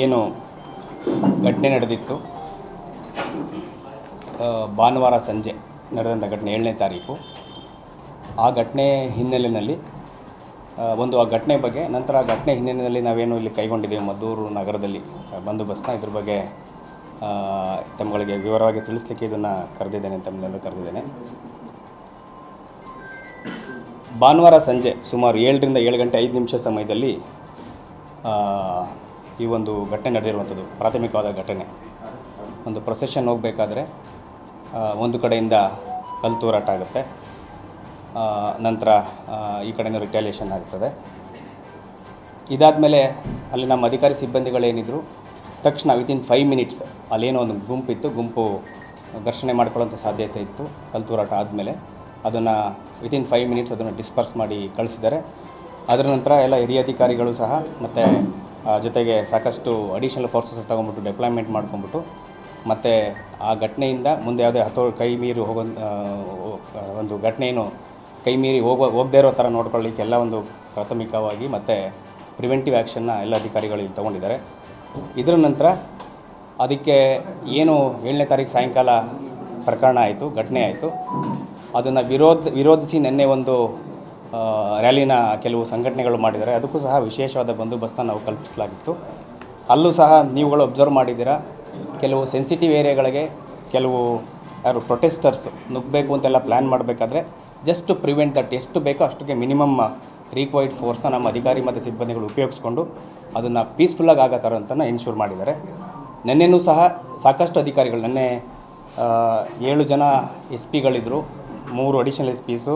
ಏನು ಘಟನೆ ನಡೆದಿತ್ತು. ಭಾನುವಾರ ಸಂಜೆ ನಡೆದಂಥ ಘಟನೆ ಏಳನೇ ತಾರೀಕು. ಆ ಘಟನೆ ಹಿನ್ನೆಲೆಯಲ್ಲಿ ಒಂದು ಆ ಘಟನೆ ಬಗ್ಗೆ, ನಂತರ ಆ ಘಟನೆ ಹಿನ್ನೆಲೆಯಲ್ಲಿ ನಾವೇನು ಇಲ್ಲಿ ಕೈಗೊಂಡಿದ್ದೇವೆ? ಮದ್ದೂರು ನಗರದಲ್ಲಿ ಬಂದೋಬಸ್ತ್ನ ಇದ್ರ ಬಗ್ಗೆ ತಮ್ಮಗಳಿಗೆ ವಿವರವಾಗಿ ತಿಳಿಸ್ಲಿಕ್ಕೆ ಇದನ್ನು ಕರೆದಿದ್ದೇನೆ ತಮ್ಮನ್ನೆಲ್ಲ ಕರೆದಿದ್ದೇನೆ. ಭಾನುವಾರ ಸಂಜೆ ಸುಮಾರು ಏಳರಿಂದ ಏಳು ಗಂಟೆ ಐದು ನಿಮಿಷ ಸಮಯದಲ್ಲಿ ಈ ಒಂದು ಘಟನೆ ನಡೆದಿರುವಂಥದ್ದು, ಪ್ರಾಥಮಿಕವಾದ ಘಟನೆ. ಒಂದು ಪ್ರೊಸೆಷನ್ ಹೋಗಬೇಕಾದ್ರೆ ಒಂದು ಕಡೆಯಿಂದ ಕಲ್ಲು ತೂರಾಟ ಆಗುತ್ತೆ. ನಂತರ ಈ ಕಡೆಯಿಂದ ರಿಟ್ಯಾಲಿಯೇಷನ್ ಆಗ್ತದೆ. ಇದಾದಮೇಲೆ ಅಲ್ಲಿ ನಮ್ಮ ಅಧಿಕಾರಿ ಸಿಬ್ಬಂದಿಗಳೇನಿದ್ರು, ತಕ್ಷಣ ವಿತಿನ್ ಫೈವ್ ಮಿನಿಟ್ಸ್ ಅಲ್ಲೇನೋ ಒಂದು ಗುಂಪಿತ್ತು, ಗುಂಪು ಘರ್ಷಣೆ ಮಾಡ್ಕೊಳ್ಳೋಂಥ ಸಾಧ್ಯತೆ ಇತ್ತು, ಕಲ್ಲು ತೂರಾಟ ಆದಮೇಲೆ. ಅದನ್ನು ವಿತಿನ್ ಫೈವ್ ಮಿನಿಟ್ಸ್ ಅದನ್ನು ಡಿಸ್ಪರ್ಸ್ ಮಾಡಿ ಕಳಿಸಿದ್ದಾರೆ. ಅದರ ನಂತರ ಎಲ್ಲ ಹಿರಿಯ ಅಧಿಕಾರಿಗಳು ಸಹ ಮತ್ತು ಜೊತೆಗೆ ಸಾಕಷ್ಟು ಅಡಿಷನಲ್ ಫೋರ್ಸಸ್ ತೊಗೊಂಬಿಟ್ಟು ಡೆಪ್ಲಾಯ್ಮೆಂಟ್ ಮಾಡ್ಕೊಂಬಿಟ್ಟು ಮತ್ತು ಆ ಘಟನೆಯಿಂದ ಮುಂದೆ ಯಾವುದೇ ಹತೋ, ಕೈ ಮೀರಿ ಹೋಗೋ ಒಂದು ಘಟನೆಯನ್ನು ಕೈ ಮೀರಿ ಹೋಗೋ, ಹೋಗದೇ ಇರೋ ಥರ ನೋಡ್ಕೊಳ್ಳಿಕ್ಕೆ ಎಲ್ಲ ಒಂದು ಪ್ರಾಥಮಿಕವಾಗಿ ಮತ್ತು ಪ್ರಿವೆಂಟಿವ್ ಆ್ಯಕ್ಷನ್ನ ಎಲ್ಲ ಅಧಿಕಾರಿಗಳು ಇಲ್ಲಿ ತೊಗೊಂಡಿದ್ದಾರೆ. ಇದರ ನಂತರ ಅದಕ್ಕೆ ಏನು ಏಳನೇ ತಾರೀಕು ಸಾಯಂಕಾಲ ಪ್ರಕರಣ ಆಯಿತು, ಘಟನೆ ಆಯಿತು. ಅದನ್ನು ವಿರೋಧ, ವಿರೋಧಿಸಿ ನಿನ್ನೆ ಒಂದು ರ್ಯಾಲಿನ ಕೆಲವು ಸಂಘಟನೆಗಳು ಮಾಡಿದ್ದಾರೆ. ಅದಕ್ಕೂ ಸಹ ವಿಶೇಷವಾದ ಬಂದೋಬಸ್ತನ್ನು ನಾವು ಕಲ್ಪಿಸಲಾಗಿತ್ತು. ಅಲ್ಲೂ ಸಹ ನೀವುಗಳು ಅಬ್ಸರ್ವ್ ಮಾಡಿದ್ದೀರಾ? ಕೆಲವು ಸೆನ್ಸಿಟಿವ್ ಏರಿಯಾಗಳಿಗೆ ಕೆಲವು ಯಾರು ಪ್ರೊಟೆಸ್ಟರ್ಸ್ ನುಗ್ಗಬೇಕು ಅಂತೆಲ್ಲ ಪ್ಲ್ಯಾನ್ ಮಾಡಬೇಕಾದ್ರೆ ಜಸ್ಟ್ ಪ್ರಿವೆಂಟ್ ದಟ್ ಎಷ್ಟು ಬೇಕೋ ಅಷ್ಟಕ್ಕೆ ಮಿನಿಮಮ್ ರಿಕ್ವೈರ್ಡ್ ಫೋರ್ಸ್ನ ನಮ್ಮ ಅಧಿಕಾರಿ ಮತ್ತು ಸಿಬ್ಬಂದಿಗಳು ಉಪಯೋಗಿಸ್ಕೊಂಡು ಅದನ್ನು ಪೀಸ್ಫುಲ್ಲಾಗಿ ಆಗೋ ಥರ ಅಂತನ ಇನ್ಶೂರ್ ಮಾಡಿದ್ದಾರೆ. ನೆನ್ನೆನೂ ಸಹ ಸಾಕಷ್ಟು ಅಧಿಕಾರಿಗಳು, ನೆನ್ನೆ ಏಳು ಜನ ಎಸ್ ಪಿಗಳಿದ್ದರು ಮೂರು ಅಡಿಷನಲ್ ಎಸ್ ಪಿಸು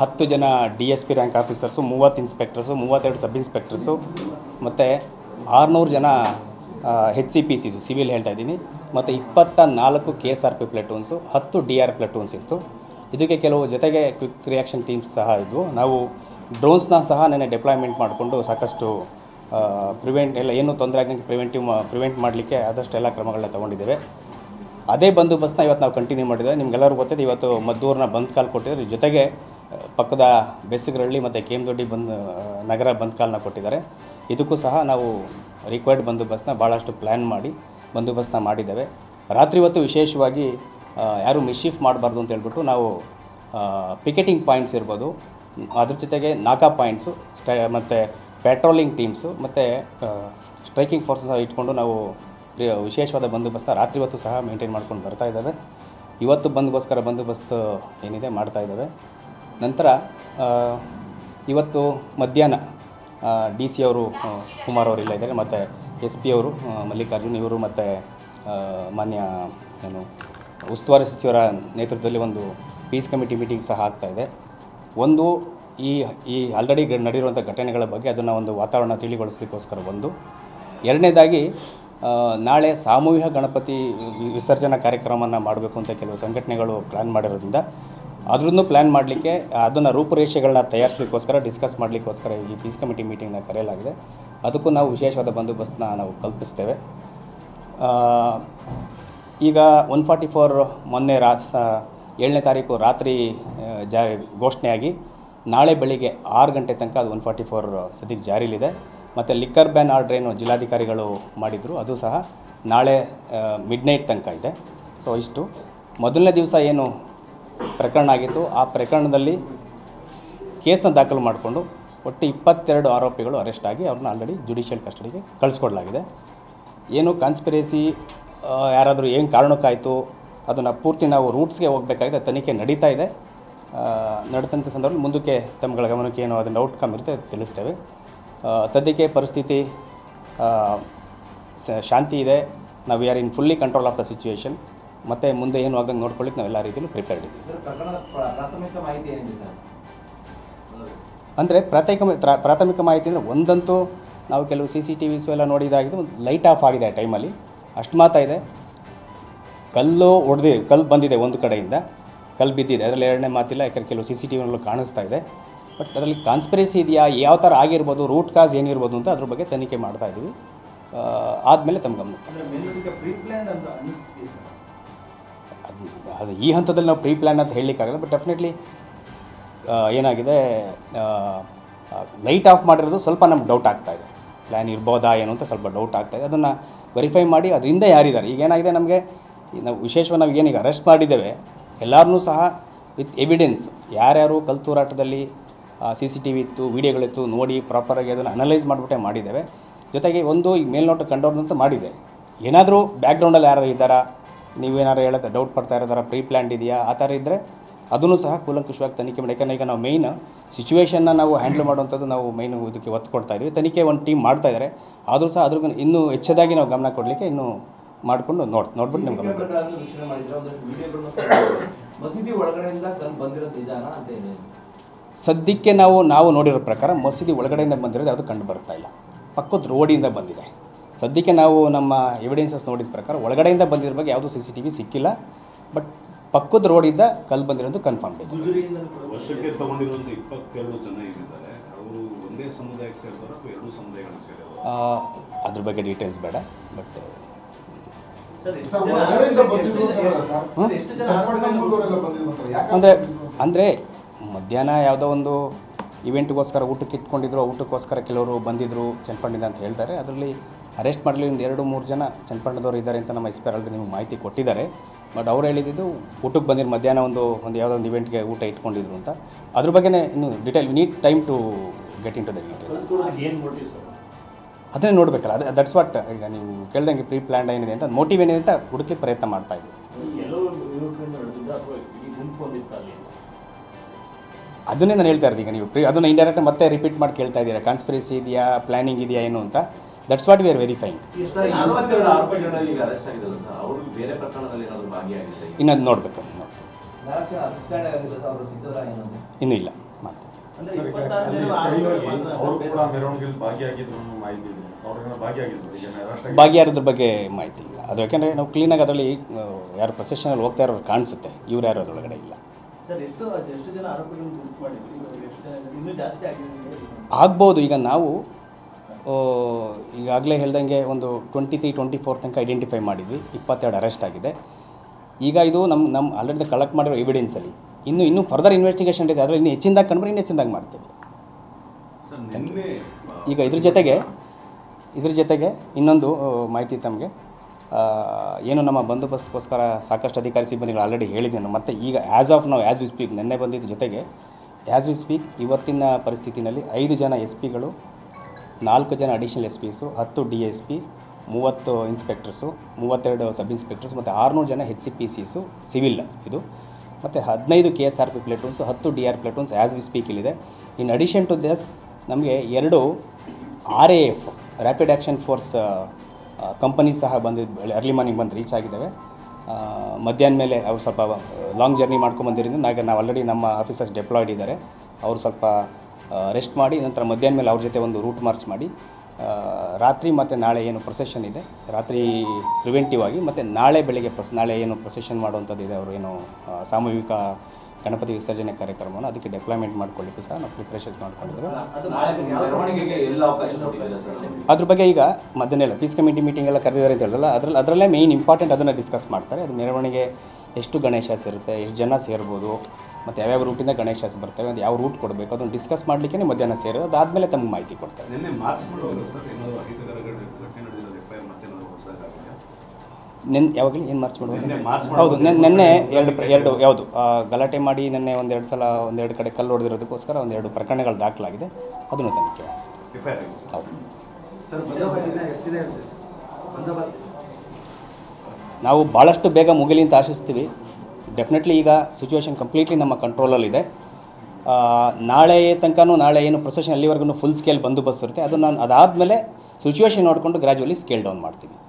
ಹತ್ತು ಜನ D S P rank officers ಮೂವತ್ತು ಇನ್ಸ್ಪೆಕ್ಟರ್ಸು ಮೂವತ್ತೆರಡು ಸಬ್ ಇನ್ಸ್ಪೆಕ್ಟರ್ಸು ಮತ್ತು ಆರುನೂರು ಜನ H C P Cs civil ಹೇಳ್ತಾ ಇದ್ದೀನಿ. ಮತ್ತು ಇಪ್ಪತ್ತ ನಾಲ್ಕು K S R P platoons ಹತ್ತು ಡಿ ಆರ್ ಪ್ಲೆಟೂನ್ಸ್ ಇತ್ತು. ಇದಕ್ಕೆ ಕೆಲವು ಜೊತೆಗೆ ಕ್ವಿಕ್ ರಿಯಾಕ್ಷನ್ ಟೀಮ್ಸ್ ಸಹ ಇದ್ವು. ನಾವು ಡ್ರೋನ್ಸ್ನ ಸಹ ನೆನೆ ಡೆಪ್ಲಾಯ್ಮೆಂಟ್ ಮಾಡಿಕೊಂಡು ಸಾಕಷ್ಟು ಪ್ರಿವೆಂಟ್ ಎಲ್ಲ ಏನು ತೊಂದರೆ ಆಗದಂಗೆ ಪ್ರಿವೆಂಟಿವ್ ಪ್ರಿವೆಂಟ್ ಮಾಡಲಿಕ್ಕೆ ಆದಷ್ಟು ಎಲ್ಲ ಕ್ರಮಗಳನ್ನ ತೊಗೊಂಡಿದ್ದೇವೆ. ಅದೇ ಬಂದೋಬಸ್ತ್ನ ಇವತ್ತು ನಾವು ಕಂಟಿನ್ಯೂ ಮಾಡಿದರೆ ನಿಮ್ಗೆಲ್ಲರಿಗೂ ಗೊತ್ತಿದೆ ಇವತ್ತು ಮದ್ದೂರನ್ನ ಬಂದ್ ಕಾಲ್ ಕೊಟ್ಟಿದ್ದಾರೆ ಜೊತೆಗೆ ಪಕ್ಕದ ಬೇಸಿಗರಳ್ಳಿ ಮತ್ತು ಕೇಮದೊಡ್ಡಿ ಬಂದ್ ಆ, ನಗರ ಬಂದ್ ಕಾಲ್ನ ಕೊಟ್ಟಿದ್ದಾರೆ. ಇದಕ್ಕೂ ಸಹ ನಾವು ರಿಕ್ವೈರ್ಡ್ ಬಂದೋಬಸ್ತ್ನ ಭಾಳಷ್ಟು ಪ್ಲ್ಯಾನ್ ಮಾಡಿ ಬಂದೋಬಸ್ತ್ನ ಮಾಡಿದ್ದೇವೆ. ರಾತ್ರಿ ಹೊತ್ತು ವಿಶೇಷವಾಗಿ ಯಾರೂ ಮಿಶೀಫ್ ಮಾಡಬಾರ್ದು ಅಂತ ಹೇಳ್ಬಿಟ್ಟು ನಾವು ಪಿಕೆಟಿಂಗ್ ಪಾಯಿಂಟ್ಸ್ ಇರ್ಬೋದು. ಅದ್ರ ಜೊತೆಗೆ ನಾಕಾ ಪಾಯಿಂಟ್ಸು ಸ್ಟ ಮತ್ತು ಪ್ಯಾಟ್ರೋಲಿಂಗ್ ಟೀಮ್ಸು ಮತ್ತು ಸ್ಟ್ರೈಕಿಂಗ್ ಫೋರ್ಸಸ್ ಇಟ್ಕೊಂಡು ನಾವು ವಿಶೇಷವಾದ ಬಂದೋಬಸ್ತ ರಾತ್ರಿ ಹೊತ್ತು ಸಹ ಮೇಂಟೈನ್ ಮಾಡ್ಕೊಂಡು ಬರ್ತಾ ಇದ್ದಾವೆ. ಇವತ್ತು ಬಂದ್ಗೋಸ್ಕರ ಬಂದೋಬಸ್ತ್ ಏನಿದೆ ಮಾಡ್ತಾ ಇದ್ದಾವೆ. ನಂತರ ಇವತ್ತು ಮಧ್ಯಾಹ್ನ ಡಿ ಸಿ ಅವರು ಕುಮಾರ್ ಅವರು ಇಲ್ಲ ಇದ್ದಾರೆ, ಮತ್ತು ಎಸ್ ಪಿ ಅವರು ಮಲ್ಲಿಕಾರ್ಜುನ್ ಇವರು, ಮತ್ತು ಮಾನ್ಯ, ಏನು, ಉಸ್ತುವಾರಿ ಸಚಿವರ ನೇತೃತ್ವದಲ್ಲಿ ಒಂದು ಪೀಸ್ ಕಮಿಟಿ ಮೀಟಿಂಗ್ ಸಹ ಆಗ್ತಾ ಇದೆ. ಒಂದು ಈ ಈ ಆಲ್ರೆಡಿ ನಡೆಯುವಂಥ ಘಟನೆಗಳ ಬಗ್ಗೆ ಅದನ್ನು ಒಂದು ವಾತಾವರಣ ತಿಳಿಗೊಳಿಸಲಿಕ್ಕೋಸ್ಕರ ಒಂದು. ಎರಡನೇದಾಗಿ ನಾಳೆ ಸಾಮೂಹಿಕ ಗಣಪತಿ ವಿಸರ್ಜನಾ ಕಾರ್ಯಕ್ರಮವನ್ನು ಮಾಡಬೇಕು ಅಂತ ಕೆಲವು ಸಂಘಟನೆಗಳು ಪ್ಲ್ಯಾನ್ ಮಾಡಿರೋದ್ರಿಂದ ಅದರನ್ನು ಪ್ಲ್ಯಾನ್ ಮಾಡಲಿಕ್ಕೆ, ಅದನ್ನು ರೂಪುರೇಷೆಗಳನ್ನ ತಯಾರಿಸಲಿಕ್ಕೋಸ್ಕರ ಡಿಸ್ಕಸ್ ಮಾಡಲಿಕ್ಕೋಸ್ಕರ ಈ ಪೀಸ್ ಕಮಿಟಿ ಮೀಟಿಂಗ್ನ ಕರೆಯಲಾಗಿದೆ. ಅದಕ್ಕೂ ನಾವು ವಿಶೇಷವಾದ ಬಂದೋಬಸ್ತನ್ನ ನಾವು ಕಲ್ಪಿಸ್ತೇವೆ. ಈಗ ಒನ್ ಫಾರ್ಟಿ ಫೋರ್ ಮೊನ್ನೆ ರಾ ಏಳನೇ ತಾರೀಕು ರಾತ್ರಿ ಜಾರಿ ಘೋಷಣೆಯಾಗಿ, ನಾಳೆ ಬೆಳಿಗ್ಗೆ ಆರು ಗಂಟೆ ತನಕ ಅದು ಒನ್ ಫಾರ್ಟಿ ಫೋರ್ ಸದ್ಯಕ್ಕೆ ಜಾರಿಲಿದೆ. ಮತ್ತು ಲಿಕ್ಕರ್ ಬ್ಯಾನ್ ಆರ್ಡ್ರ್ ಏನು ಜಿಲ್ಲಾಧಿಕಾರಿಗಳು ಮಾಡಿದರು, ಅದು ಸಹ ನಾಳೆ ಮಿಡ್ ನೈಟ್ ತನಕ ಇದೆ. ಸೊ ಇಷ್ಟು. ಮೊದಲನೇ ದಿವಸ ಏನು ಪ್ರಕರಣ ಆಗಿತ್ತು, ಆ ಪ್ರಕರಣದಲ್ಲಿ ಕೇಸನ್ನ ದಾಖಲು ಮಾಡಿಕೊಂಡು ಒಟ್ಟು ಇಪ್ಪತ್ತೆರಡು ಆರೋಪಿಗಳು ಅರೆಸ್ಟ್ ಆಗಿ ಅವ್ರನ್ನ ಆಲ್ರೆಡಿ ಜುಡಿಷಿಯಲ್ ಕಸ್ಟಡಿಗೆ ಕಳಿಸ್ಕೊಡ್ಲಾಗಿದೆ. ಏನು ಕಾನ್ಸ್ಪಿರೇಸಿ ಯಾರಾದರೂ ಏನು ಕಾರಣಕ್ಕಾಯಿತು, ಅದನ್ನು ಪೂರ್ತಿ ನಾವು ರೂಟ್ಸ್ಗೆ ಹೋಗಬೇಕಾಗಿದೆ, ತನಿಖೆ ನಡೀತಾ ಇದೆ. ನಡೆದಂಥ ಸಂದರ್ಭದಲ್ಲಿ ಮುಂದಕ್ಕೆ ತಮ್ಮಗಳ ಗಮನಕ್ಕೆ ಏನು ಅದನ್ನು ಔಟ್ಕಮ್ ಇರುತ್ತೆ, ತಿಳಿಸ್ತೇವೆ. ಸದ್ಯಕ್ಕೆ ಪರಿಸ್ಥಿತಿ ಶಾಂತಿ ಇದೆ. ನಾವು are in fully control of the situation ಮತ್ತು ಮುಂದೆ ಏನು ಆಗಂಗೆ ನೋಡ್ಕೊಳ್ಳಿಕ್ಕೆ ನಾವೆಲ್ಲ ರೀತಿಯಲ್ಲೂ ಪ್ರಿಪೇರ್ಡ್ ಇದ್ದೀವಿ. ಅಂದರೆ ಪ್ರಾಥಮಿಕ ಪ್ರಾ- ಪ್ರಾಥಮಿಕ ಮಾಹಿತಿ ಅಂದರೆ ಒಂದಂತೂ ನಾವು ಕೆಲವು ಸಿ ಸಿ ಟಿ ವಿಸು ಎಲ್ಲ ನೋಡಿದಾಗಿದೆ ಒಂದು ಲೈಟ್ ಆಫ್ ಆಗಿದೆ ಆ ಟೈಮಲ್ಲಿ ಅಷ್ಟು ಮಾತ್ರ ಇದೆ. ಕಲ್ಲು ಹೊಡೆದಿ ಕಲ್ಲು ಬಂದಿದೆ ಒಂದು ಕಡೆಯಿಂದ. ಕಲ್ಲು ಬಿದ್ದಿದೆ. ಅದರಲ್ಲಿ ಎರಡನೇ ಮಾತಿಲ್ಲ ಯಾಕಂದರೆ ಕೆಲವು ಸಿ ಸಿ ಟಿ ವಿಗಳು ಕಾಣಿಸ್ತಾ ಇದೆ. ಬಟ್ ಅದರಲ್ಲಿ ಕಾನ್ಸ್ಪಿರಸಿ ಇದೆಯಾ? ಯಾವ ಥರ ಆಗಿರ್ಬೋದು? ರೂಟ್ ಕಾಸ್ ಏನಿರ್ಬೋದು ಅಂತ ಅದ್ರ ಬಗ್ಗೆ ತನಿಖೆ ಮಾಡ್ತಾ ಇದ್ದೀವಿ. ಆದಮೇಲೆ ತಮ್ಮ ಗಮನ. ಅದು ಅದು ಈ ಹಂತದಲ್ಲಿ ನಾವು ಪ್ರೀ ಪ್ಲ್ಯಾನ್ ಅಂತ ಹೇಳಲಿಕ್ಕಾಗಲ್ಲ ಬಟ್ ಡೆಫಿನೆಟ್ಲಿ ಏನಾಗಿದೆ ಲೈಟ್ ಆಫ್ ಮಾಡಿರೋದು ಸ್ವಲ್ಪ ನಮ್ಗೆ ಡೌಟ್ ಆಗ್ತಾ ಇದೆ. ಪ್ಲ್ಯಾನ್ ಇರ್ಬೋದಾ ಏನು ಅಂತ ಸ್ವಲ್ಪ ಡೌಟ್ ಆಗ್ತಾ ಇದೆ. ಅದನ್ನು ವೆರಿಫೈ ಮಾಡಿ ಅದರಿಂದ ಯಾರಿದ್ದಾರೆ? ಈಗ ಏನಾಗಿದೆ ನಮಗೆ ನಾವು ವಿಶೇಷವಾಗಿ ನಾವು ಏನೀಗ ಅರೆಸ್ಟ್ ಮಾಡಿದ್ದೇವೆ ಎಲ್ಲರನ್ನೂ ಸಹ ವಿತ್ ಎವಿಡೆನ್ಸ್ ಯಾರ್ಯಾರು ಕಲ್ತೂರಾಟದಲ್ಲಿ ಸಿ ಸಿ ಟಿ ವಿ ಇತ್ತು ವೀಡಿಯೋಗಳಿತ್ತು ನೋಡಿ ಪ್ರಾಪರಾಗಿ ಅದನ್ನು ಅನಲೈಸ್ ಮಾಡಿಬಿಟ್ಟೆ ಮಾಡಿದ್ದೇವೆ. ಜೊತೆಗೆ ಒಂದು ಈ ಮೇಲ್ನೋಟ ಕಂಡವ್ರನ್ನಂತೂ ಮಾಡಿದೆ. ಏನಾದರೂ ಬ್ಯಾಕ್ಗ್ರೌಂಡಲ್ಲಿ ಯಾರು ಇದ್ದಾರಾ? ನೀವೇನಾರು ಹೇಳೋದು ಡೌಟ್ ಪಡ್ತಾ ಇರೋದಾರ? ಪ್ರೀ ಪ್ಲ್ಯಾಂಡ್ ಇದೆಯಾ? ಆ ಥರ ಇದ್ದರೆ ಅದನ್ನು ಸಹ ಕೂಲಂಕುಷವಾಗಿ ತನಿಖೆ ಮಾಡಿ. ಯಾಕಂದರೆ ಈಗ ನಾವು ಮೇಯ್ನ್ ಸಿಚುವೇಷನ್ನ ನಾವು ಹ್ಯಾಂಡಲ್ ಮಾಡುವಂಥದ್ದು ನಾವು ಮೈನ್ ಇದಕ್ಕೆ ಒತ್ತು ಕೊಡ್ತಾ ಇದ್ವಿ ತನಿಖೆ ಒಂದು ಟೀಮ್ ಮಾಡ್ತಾ ಇದ್ದಾರೆ ಆದರೂ ಸಹ ಅದ್ರ ಇನ್ನೂ ಹೆಚ್ಚದಾಗಿ ನಾವು ಗಮನ ಕೊಡಲಿಕ್ಕೆ ಇನ್ನೂ ಮಾಡಿಕೊಂಡು ನೋಡ್, ನೋಡ್ಬಿಟ್ಟು ನಿಮ್ಗೆ ಗಮನ ಮಸೀದಿ ಒಳಗಡೆಯಿಂದ ಬಂದಿರೋ ನಿಜಾನ ಅಂತ ಸದ್ಯಕ್ಕೆ ನಾವು ನಾವು ನೋಡಿರೋ ಪ್ರಕಾರ ಮಸೀದಿ ಒಳಗಡೆಯಿಂದ ಬಂದಿರೋದು ಯಾವುದು ಕಂಡು ಬರ್ತಾ ಇಲ್ಲ. ಪಕ್ಕದ ರೋಡಿಂದ ಬಂದಿದೆ. ಸದ್ಯಕ್ಕೆ ನಾವು ನಮ್ಮ ಎವಿಡೆನ್ಸಸ್ ನೋಡಿದ ಪ್ರಕಾರ ಒಳಗಡೆಯಿಂದ ಬಂದಿರೋ ಬಗ್ಗೆ ಯಾವುದೂ ಸಿ ಸಿ ಟಿ ವಿ ಸಿಕ್ಕಿಲ್ಲ. ಬಟ್ ಪಕ್ಕದ ರೋಡಿಂದ ಕಲ್ಲು ಬಂದಿರೋದು ಕನ್ಫರ್ಮ್ ಇದೆ. ವರ್ಷಕ್ಕೆ ತಗೊಂಡಿರುವಂಥ ಇಪ್ಪತ್ತೆರಡು ಜನ ಏನಿದ್ದಾರೆ ಅವರು ಒಂದೇ ಸಮುದಾಯಕ್ಕೆ ಸೇರಿದವರು ಎರಡು ಸಮುದಾಯಗಳಿಗೆ ಸೇರಿದವರು ಆ, ಅದ್ರ ಬಗ್ಗೆ ಡೀಟೇಲ್ಸ್ ಬೇಡ. ಬಟ್ ಅಂದರೆ ಅಂದರೆ ಮಧ್ಯಾಹ್ನ ಯಾವುದೋ ಒಂದು ಇವೆಂಟ್ಗೋಸ್ಕರ ಊಟಕ್ಕೆ ಇಟ್ಕೊಂಡಿದ್ರು, ಊಟಕ್ಕೋಸ್ಕರ ಕೆಲವರು ಬಂದಿದ್ದರು ಚನ್ನಪಟ್ಟಣದಿಂದ ಅಂತ ಹೇಳ್ತಾರೆ. ಅದರಲ್ಲಿ ಅರೆಸ್ಟ್ ಮಾಡಲಿ ಒಂದು ಎರಡು ಮೂರು ಜನ ಚನ್ನಪಟ್ಟಣದವ್ರು ಇದ್ದಾರೆ ಅಂತ ನಮ್ಮ ಎಸ್ ಪಿ ಆಲ್ರೆಡಿ ನಿಮ್ಗೆ ಮಾಹಿತಿ ಕೊಟ್ಟಿದ್ದಾರೆ. ಬಟ್ ಅವ್ರು ಹೇಳಿದ್ದು ಊಟಕ್ಕೆ ಬಂದಿರೋ ಮಧ್ಯಾಹ್ನ ಒಂದು ಒಂದು ಯಾವುದೋ ಒಂದು ಇವೆಂಟ್ಗೆ ಊಟ ಇಟ್ಕೊಂಡಿದ್ರು ಅಂತ. ಅದ್ರ ಬಗ್ಗೆನೇ ಇನ್ನು detail neat time to get into the details ಅದನ್ನೇ ನೋಡಬೇಕಲ್ಲ, ಅದೇ ದಟ್ಸ್ ವಾಟ್ ಈಗ ನೀವು ಕೇಳ್ದಂಗೆ ಪ್ರೀ ಪ್ಲ್ಯಾಂಡ್ ಏನಿದೆ ಅಂತ ಮೋಟಿವ್ ಏನಿದೆ ಅಂತ ಹುಡುಕಲಿಕ್ಕೆ ಪ್ರಯತ್ನ ಮಾಡ್ತಾ ಇದ್ದೀವಿ. ಅದನ್ನೇ ನಾನು ಹೇಳ್ತಾ ಇದ್ದೀನಿ ಈಗ ನೀವು ಪ್ರೀ ಅದನ್ನು ಇಂಡೈರೆಕ್ಟ್ ಮತ್ತೆ ರಿಪೀಟ್ ಮಾಡಿ ಕೇಳ್ತಾ ಇದ್ದೀರಾ. ಕಾನ್ಸ್ಪಿರಸಿ ಇದೆಯಾ ಪ್ಲಾನಿಂಗ್ ಇದೆಯಾ ಏನು ಅಂತ? That's what we are verifying sir, ಈ ನಲವತ್ತೆರಡು ಆರೋಪಿಗಳಲ್ಲಿ ಈಗ ಅರೆಸ್ಟ್ ಆಗಿದಲ್ಲ ಸರ್ ಅವ್ರಿಗೆ ಬೇರೆ ಪ್ರಕರಣದಲ್ಲಿ ಏನಾದ್ರು ಭಾಗಿಯಾಗಿದ್ರೆ ಇನ್ನು ಅದು ನೋಡಬೇಕು ಇನ್ನೂ ಇಲ್ಲ ಮಾತು. ಭಾಗಿಯಾರದ್ರ ಬಗ್ಗೆ ಮಾಹಿತಿ ಇಲ್ಲ. ಅದು ಯಾಕೆಂದರೆ ನಾವು ಕ್ಲೀನಾಗಿ ಅದರಲ್ಲಿ ಯಾರು ಪ್ರೊಸೆಷನಲ್ಲಿ ಹೋಗ್ತಾ ಇರೋರು ಕಾಣಿಸುತ್ತೆ. ಇವ್ರು ಯಾರು ಅದರೊಳಗಡೆ ಇಲ್ಲ. ಸರ್ ಎಷ್ಟು ಎಷ್ಟು ಜನ ಆರೋಪಿಗಳನ್ನು ಗುರುತು ಮಾಡಿದ್ರಿ. ಇವಾಗ ಎಷ್ಟು ಜನ ಇದ್ದಾರೆ? ಇನ್ನೂ ಜಾಸ್ತಿ ಆಗಿದೆ ಆಗ್ಬೋದು ಈಗ ನಾವು ಈಗಾಗಲೇ ಹೇಳ್ದಂಗೆ ಒಂದು ಟ್ವೆಂಟಿ ತ್ರೀ ಟ್ವೆಂಟಿ ಫೋರ್ ತನಕ ಐಡೆಂಟಿಫೈ ಮಾಡಿದ್ವಿ. ಇಪ್ಪತ್ತೆರಡು ಅರೆಸ್ಟ್ ಆಗಿದೆ. ಈಗ ಇದು ನಮ್ಮ ನಮ್ಮ ಆಲ್ರೆಡಿ ಕಲೆಕ್ಟ್ ಮಾಡಿರೋ ಎವಿಡೆನ್ಸಲ್ಲಿ ಇನ್ನು ಇನ್ನೂ ಫರ್ದರ್ ಇನ್ವೆಸ್ಟಿಗೇಷನ್ ಇದೆ. ಅದರಲ್ಲಿ ಇನ್ನು ಹೆಚ್ಚಿಂದಾಗಿ ಕಂಡ್ರೆ ಇನ್ನು ಹೆಚ್ಚಿಂದಾಗಿ ಮಾಡ್ತೀವಿ. ಈಗ ಇದ್ರ ಜೊತೆಗೆ ಇದ್ರ ಜೊತೆಗೆ ಇನ್ನೊಂದು ಮಾಹಿತಿ ತಮಗೆ. ಏನು ನಮ್ಮ ಬಂದೋಬಸ್ತ್ಗೋಸ್ಕರ ಸಾಕಷ್ಟು ಅಧಿಕಾರಿ ಸಿಬ್ಬಂದಿಗಳು ಆಲ್ರೆಡಿ ನಾನು. ಮತ್ತು ಈಗ ಆ್ಯಸ್ ಆಫ್ ನಾವು ಆ್ಯಸ್ ವಿ ಸ್ಪೀಕ್ ನಿನ್ನೆ ಬಂದಿದ್ದ ಜೊತೆಗೆ ಆ್ಯಸ್ ವಿ ಸ್ಪೀಕ್ ಇವತ್ತಿನ ಪರಿಸ್ಥಿತಿನಲ್ಲಿ ಐದು ಜನ ಎಸ್ ಪಿಗಳು ನಾಲ್ಕು ಜನ ಅಡಿಷನಲ್ ಎಸ್ ಪಿಸು ಹತ್ತು ಡಿ ಎಸ್ ಪಿ ಮೂವತ್ತು ಇನ್ಸ್ಪೆಕ್ಟರ್ಸು ಮೂವತ್ತೆರಡು ಸಬ್ ಇನ್ಸ್ಪೆಕ್ಟರ್ಸ್ ಮತ್ತು ಆರುನೂರು ಜನ ಹೆಚ್ ಸಿ ಪಿ ಸಿಸು ಸಿವಿಲ್ ಇದು. ಮತ್ತು ಹದಿನೈದು K S R P platoons ಹತ್ತು D R platoons as we speak ಇಲ್ಲಿದೆ. ಇನ್ ಅಡಿಷನ್ ಟು ದಿಸ್ ನಮಗೆ ಎರಡು R A F rapid action force company ಸಹ ಬಂದು ಅರ್ಲಿ ಮಾರ್ನಿಂಗ್ ಬಂದು ರೀಚ್ ಆಗಿದ್ದಾವೆ. ಮಧ್ಯಾಹ್ನ ಮೇಲೆ ಅವ್ರು ಸ್ವಲ್ಪ ಲಾಂಗ್ ಜರ್ನಿ ಮಾಡ್ಕೊಂಬಂದಿರಿಂದ ನಾಗ ನಾವು ಆಲ್ರೆಡಿ ನಮ್ಮ ಆಫೀಸರ್ಸ್ ಡೆಪ್ಲಾಯ್ಡ್ ಇದ್ದಾರೆ. ಅವರು ಸ್ವಲ್ಪ ರೆಸ್ಟ್ ಮಾಡಿ, ನಂತರ ಮಧ್ಯಾಹ್ನ ಮೇಲೆ ಅವ್ರ ಜೊತೆ ಒಂದು ರೂಟ್ ಮಾರ್ಚ್ ಮಾಡಿ ರಾತ್ರಿ ಮತ್ತು ನಾಳೆ ಏನು ಪ್ರೊಸೆಷನ್ ಇದೆ. ರಾತ್ರಿ ಪ್ರಿವೆಂಟಿವ್ ಆಗಿ ಮತ್ತು ನಾಳೆ ಬೆಳಗ್ಗೆ ಪ್ರೊಸ್, ನಾಳೆ ಏನು ಪ್ರೊಸೆಷನ್ ಮಾಡುವಂಥದ್ದು ಇದೆ, ಅವರು ಏನು ಸಾಮೂಹಿಕ ಗಣಪತಿ ವಿಸರ್ಜನೆ ಕಾರ್ಯಕ್ರಮವನ್ನು ಅದಕ್ಕೆ ಡೆಪ್ಲಾಯ್ಮೆಂಟ್ ಮಾಡ್ಕೊಳ್ಳಿಕ್ಕೂ ಸಹ ನಾವು ಪ್ರಿಪ್ರೇಷನ್ಸ್ ಮಾಡ್ಕೊಂಡಿದ್ರು ಅದ್ರ ಬಗ್ಗೆ ಈಗ ಮಧ್ಯಾಹ್ನ ಪೀಸ್ ಕಮಿಟಿ ಮೀಟಿಂಗ್ ಎಲ್ಲ ಕರೆದಿದ್ದಾರೆ ಅಂತ ಹೇಳಿದ್ರಲ್ಲ ಅದ್ರಲ್ಲಿ ಅದರಲ್ಲೇ ಮೇಯ್ನ್ ಇಂಪಾರ್ಟೆಂಟ್ ಅದನ್ನು ಡಿಸ್ಕಸ್ ಮಾಡ್ತಾರೆ. ಅದು ಮೆರವಣಿಗೆ ಎಷ್ಟು ಗಣೇಶ ಇರುತ್ತೆ ಎಷ್ಟು ಜನ ಸೇರ್ಬೋದು ಮತ್ತು ಯಾವ್ಯಾವ ರೂಟಿಂದ ಗಣೇಶ ಬರ್ತವೆ ಅದು ಯಾವ ರೂಟ್ ಕೊಡಬೇಕು ಅದನ್ನು ಡಿಸ್ಕಸ್ ಮಾಡಲಿಕ್ಕೆ ಮಧ್ಯಾಹ್ನ ಸೇರೋದು ಅದಾದಮೇಲೆ ತಮಗೆ ಮಾಹಿತಿ ಕೊಡ್ತಾರೆ ನಿನ್ನೆ ಮಾರ್ಚ್ ಮಾಡುವಾಗ ಸರ್ ಏನಾದರೂ ಅಹಿತಕರ ಘಟನೆ ನಡೆದಿರೋದು ಎಫ್ ಐ ಆರ್ ಮತ್ತೆ ಏನಾದರೂ ಹೊಸದಾಗಿದೆಯಾ ನೆನ್ ಯಾವಾಗಲೂ ಏನು ಮಾರ್ಚ್ ಮಾಡ್ಬೋದು? ಹೌದು ನೆನ್ನೆ ಎರಡು ಪ್ರ- ಎರಡು ಯಾವುದು ಗಲಾಟೆ ಮಾಡಿ ನೆನ್ನೆ ಒಂದೆರಡು ಸಲ ಒಂದೆರಡು ಕಡೆ ಕಲ್ಲು ಹೊಡೆದಿರೋದಕ್ಕೋಸ್ಕರ ಒಂದೆರಡು ಪ್ರಕರಣಗಳು ದಾಖಲಾಗಿದೆ. ಅದನ್ನು ತನಿಖೆ. ಹೌದು. ನಾವು ಭಾಳಷ್ಟು ಬೇಗ ಮುಗಿಲಿ ಅಂತ ಆಶಿಸ್ತೀವಿ. ಡೆಫಿನೆಟ್ಲಿ ಈಗ ಸಿಚುವೇಶನ್ ಕಂಪ್ಲೀಟ್ಲಿ ನಮ್ಮ ಕಂಟ್ರೋಲಲ್ಲಿದೆ ಆ, ನಾಳೆ ತನಕನೂ ನಾಳೆ ಏನು ಪ್ರೊಸೆಷನ್ ಅಲ್ಲಿವರೆಗೂ ಫುಲ್ ಸ್ಕೇಲ್ ಬಂದು ಬಂದೋಬಸ್ತ್ ಇರುತ್ತೆ. ಅದು ನಾನು ಅದಾದಮೇಲೆ ಸಿಚುವೇಶನ್ ನೋಡಿಕೊಂಡು ಗ್ರ್ಯಾಜುವಲಿ ಸ್ಕೇಲ್ ಡೌನ್ ಮಾಡ್ತೀವಿ.